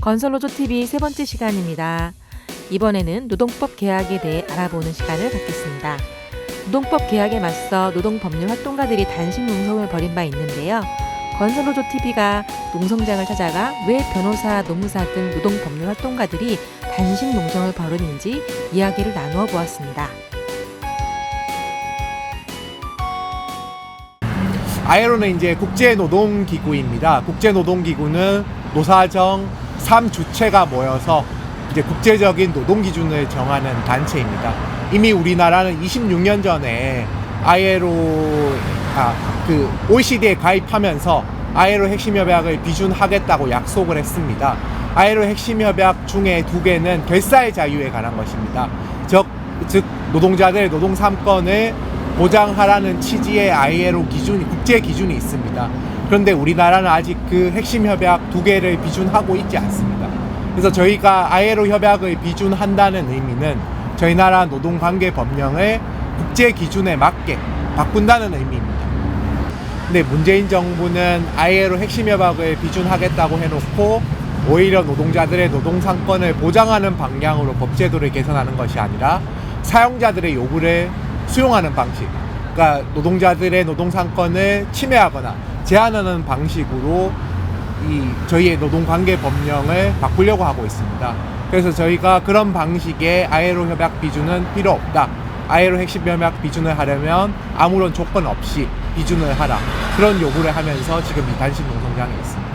건설노조TV 세 번째 시간입니다. 이번에는 노동법 개혁에 대해 알아보는 시간을 갖겠습니다. 노동법 개혁에 맞서 노동법률 활동가들이 단식 농성을 벌인 바 있는데요. 건설노조TV가 농성장을 찾아가 왜 변호사, 노무사 등 노동법률 활동가들이 단식 농성을 벌이는지 이야기를 나누어 보았습니다. 아이로는 이제 국제노동기구입니다. 국제노동기구는 노사정 3주체가 모여서 이제 국제적인 노동 기준을 정하는 단체입니다. 이미 우리나라는 26년 전에 ILO 아, 그 OECD에 가입하면서 ILO 핵심 협약을 비준하겠다고 약속을 했습니다. ILO 핵심 협약 중에 두 개는 결사의 자유에 관한 것입니다. 즉, 즉 노동자들의 노동 3권을 보장하라는 취지의 ILO 기준이 국제 기준이 있습니다. 그런데 우리나라는 아직 그 핵심 협약 두 개를 비준하고 있지 않습니다. 그래서 저희가 ILO 협약을 비준한다는 의미는 저희 나라 노동관계 법령을 국제 기준에 맞게 바꾼다는 의미입니다. 근데 문재인 정부는 ILO 핵심 협약을 비준하겠다고 해놓고 오히려 노동자들의 노동 상권을 보장하는 방향으로 법제도를 개선하는 것이 아니라 사용자들의 요구를 수용하는 방식, 그러니까 노동자들의 노동 상권을 침해하거나 제한하는 방식으로 이 저희의 노동관계 법령을 바꾸려고 하고 있습니다. 그래서 저희가 그런 방식의 ILO 협약 비준은 필요 없다. ILO 핵심 협약 비준을 하려면 아무런 조건 없이 비준을 하라. 그런 요구를 하면서 지금 이 단식 농성장에 있습니다.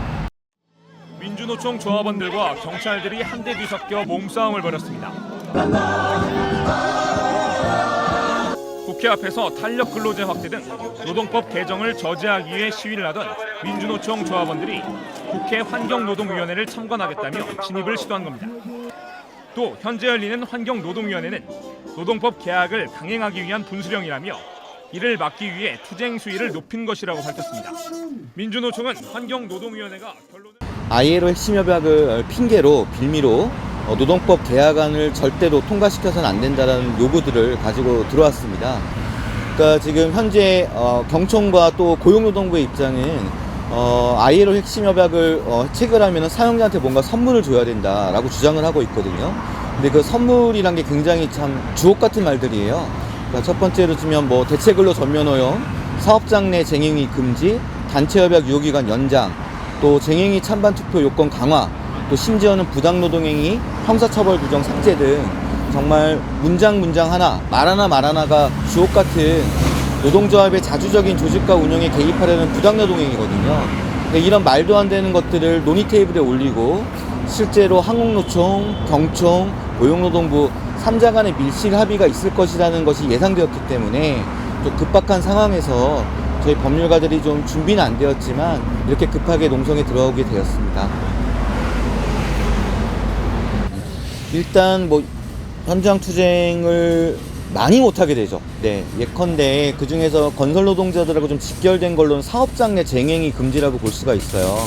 민주노총 조합원들과 경찰들이 한데 뒤섞여 몸싸움을 벌였습니다. 국회 앞에서 탄력 근로제 확대 등 노동법 개정을 저지하기 위해 시위를 하던 민주노총 조합원들이 국회 환경노동위원회를 참관하겠다며 진입을 시도한 겁니다. 또 현재 열리는 환경노동위원회는 노동법 개혁을 강행하기 위한 분수령이라며 이를 막기 위해 투쟁 수위를 높인 것이라고 밝혔습니다. 민주노총은 환경노동위원회가 결론을 ILO 핵심 협약을 핑계로 빌미로 어, 노동법 개혁안을 절대로 통과시켜서는 안 된다라는 요구들을 가지고 들어왔습니다. 그러니까 지금 현재 어, 경총과 또 고용노동부의 입장은 어, ILO 핵심 협약을 어, 체결하면 사용자한테 뭔가 선물을 줘야 된다라고 주장을 하고 있거든요. 근데 그 선물이란 게 굉장히 참 주옥 같은 말들이에요. 그러니까 첫 번째로 치면 뭐 대체근로 전면 허용, 사업장 내 쟁행위 금지, 단체 협약 유효기간 연장, 또 쟁행위 찬반 투표 요건 강화, 또 심지어는 부당노동행위, 형사처벌 규정 삭제 등 정말 문장 문장 하나, 말 하나 말 하나가 주옥 같은 노동조합의 자주적인 조직과 운영에 개입하려는 부당노동행위거든요. 근데 이런 말도 안 되는 것들을 논의 테이블에 올리고 실제로 한국노총, 경총, 고용노동부 3자 간의 밀실 합의가 있을 것이라는 것이 예상되었기 때문에 좀 급박한 상황에서 저희 법률가들이 좀 준비는 안 되었지만 이렇게 급하게 농성에 들어오게 되었습니다. 일단 뭐 현장 투쟁을 많이 못하게 되죠. 네, 예컨대 그 중에서 건설 노동자들하고 좀 직결된 걸로는 사업장 내 쟁행이 금지라고 볼 수가 있어요.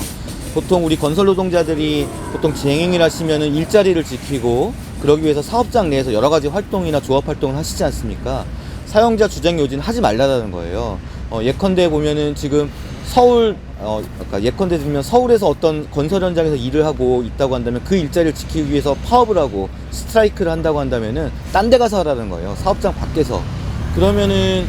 보통 우리 건설 노동자들이 보통 쟁행을 하시면은 일자리를 지키고 그러기 위해서 사업장 내에서 여러 가지 활동이나 조합 활동을 하시지 않습니까? 사용자 주장 요지는 하지 말라는 거예요. 어, 예컨대 보면은 지금 서울 어, 그러니까 예컨대 들면 서울에서 어떤 건설 현장에서 일을 하고 있다고 한다면 그 일자리를 지키기 위해서 파업을 하고 스트라이크를 한다고 한다면은 딴 데 가서 하라는 거예요. 사업장 밖에서. 그러면은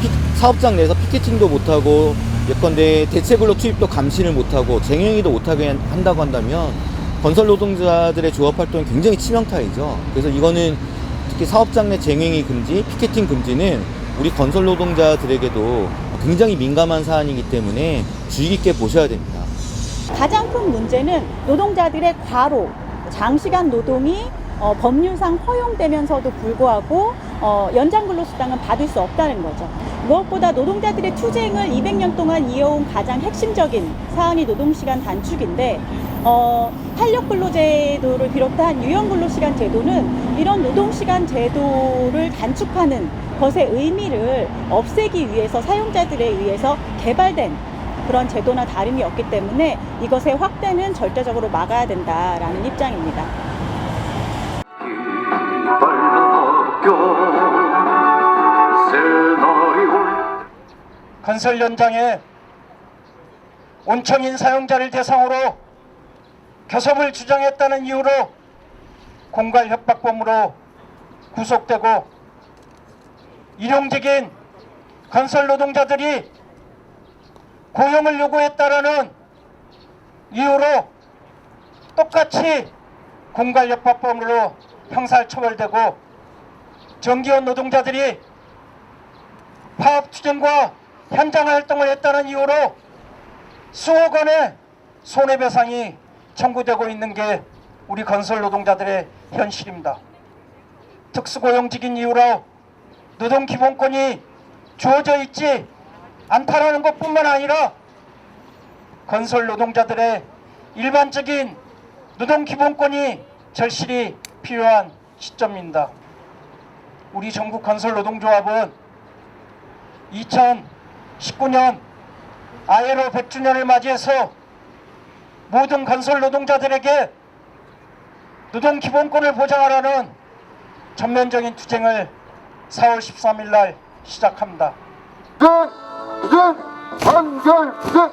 피- 사업장 내에서 피켓팅도 못 하고 예컨대 대체근로 투입도 감시를 못 하고 쟁행위도 못 하게 한- 한다고 한다면 건설 노동자들의 조합 활동이 굉장히 치명타이죠. 그래서 이거는 특히 사업장 내 쟁행위 금지, 피켓팅 금지는 우리 건설 노동자들에게도 굉장히 민감한 사안이기 때문에 주의 깊게 보셔야 됩니다. 가장 큰 문제는 노동자들의 과로, 장시간 노동이 어, 법률상 허용되면서도 불구하고 어, 연장 근로수당은 받을 수 없다는 거죠. 무엇보다 노동자들의 투쟁을 200년 동안 이어온 가장 핵심적인 사안이 노동시간 단축인데 어, 탄력 근로제도를 비롯한 유연 근로시간 제도는 이런 노동시간 제도를 단축하는 것의 의미를 없애기 위해서 사용자들에 의해서 개발된 그런 제도나 다름이 없기 때문에 이것의 확대는 절대적으로 막아야 된다라는 입장입니다. 건설 현장에 온천인 사용자를 대상으로 교섭을 주장했다는 이유로 공갈 협박범으로 구속되고 일용직인 건설 노동자들이 고용을 요구했다라는 이유로 똑같이 공갈 협박범으로 형사 처벌되고 정기원 노동자들이 파업 투쟁과 현장 활동을 했다는 이유로 수억 원의 손해배상이 청구되고 있는 게 우리 건설 노동자들의 현실입니다. 특수고용직인 이유로 노동 기본권이 주어져 있지 않다라는 것뿐만 아니라 건설 노동자들의 일반적인 노동 기본권이 절실히 필요한 시점입니다. 우리 전국 건설 노동조합은 2019년 아예로 100주년을 맞이해서 모든 건설 노동자들에게 노동 기본권을 보장하라는 전면적인 투쟁을 4월 13일 날 시작합니다. 전, 전, 한결, 전.